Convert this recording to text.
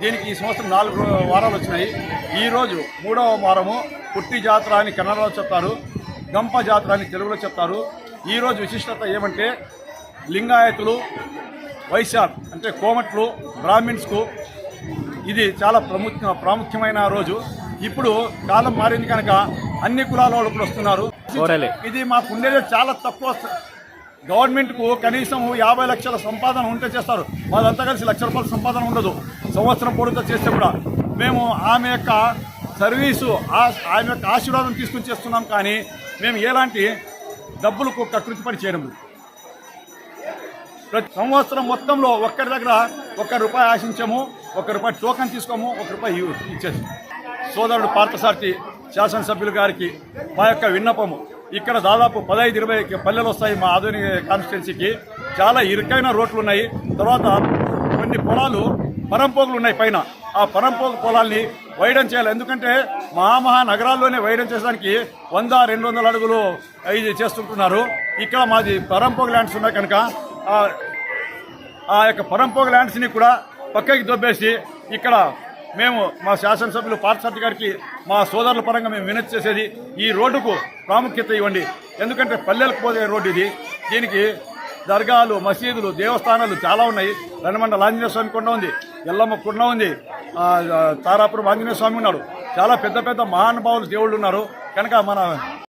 దీనికి ఈ సంవత్సరం నాలుగు వారాలు వచ్చినాయి. ఈ రోజు మూడవ వారము పుట్టి జాతర అని కన్నడలో చెప్తారు గంప జాతర అని తెలుగులో చెప్తారు. ఈరోజు విశిష్టత ఏమంటే లింగాయతులు వైశ్యాల్ అంటే కోమట్లు బ్రాహ్మిన్స్కు ఇది చాలా ప్రముఖ ప్రాముఖ్యమైన రోజు. ఇప్పుడు కాలం మారింది కనుక అన్ని కులాల వాళ్ళు కూడా వస్తున్నారు. ఇది మాకు ఉండేది చాలా తక్కువ గవర్నమెంట్కు కనీసం యాభై లక్షల సంపాదన ఉంటే చేస్తారు. వాళ్ళంతా కలిసి లక్ష రూపాయల సంపాదన ఉండదు. సంవత్సరం పొడుగుతో చేస్తే కూడా. మేము ఆమె యొక్క సర్వీసు ఆ- ఆమె యొక్క ఆశీర్వాదం తీసుకుని చేస్తున్నాం కానీ మేము ఎలాంటి డబ్బులకు కకృతి పని చేయడం. ప్రతి సంవత్సరం మొత్తంలో ఒక్కరి దగ్గర ఒక్క రూపాయి ఆశించాము ఒక రూపాయి టోకన్ తీసుకోము ఒక రూపాయి ఇచ్చేసి. సోదరుడు పార్థసారథి శాసనసభ్యులు గారికి మా యొక్క విన్నపము. ఇక్కడ దాదాపు పదహైదు ఇరవై పల్లెలు వస్తాయి మా ఆధునిక కాన్స్టిట్యున్సీకి. చాలా ఇరుకైన రోడ్లు ఉన్నాయి. తర్వాత కొన్ని పొలాలు పరంపోగులు ఉన్నాయి పైన. ఆ పరంపోగు పొలాల్ని వైడన్ చేయాలి. ఎందుకంటే మహామహా నగరాల్లోనే వైడన్ చేసడానికి వంద రెండు వందల అడుగులు ఇది చేస్తుంటున్నారు. ఇక్కడ మాది పరంపోగు ల్యాండ్స్ ఉన్నాయి కనుక ఆ యొక్క పరంపోగ ల్యాండ్స్ని కూడా పక్కకి దొబ్బేసి ఇక్కడ మేము మా శాసనసభ్యులు పార్థసారథి గారికి మా సోదరుల పరంగా మేము వినతి చేసేది ఈ రోడ్డుకు ప్రాముఖ్యత ఇవ్వండి. ఎందుకంటే పల్లెలకు పోయే రోడ్డు ఇది. దీనికి దర్గాలు మసీదులు దేవస్థానాలు చాలా ఉన్నాయి. రణమండల ఆంజనేయ స్వామి కొండ ఉంది. ఎల్లమ్మ కొండ ఉంది. తారాపురం ఆంజనేయ స్వామి ఉన్నాడు. చాలా పెద్ద పెద్ద మహానుభావులు దేవుళ్ళు ఉన్నారు. కనుక మన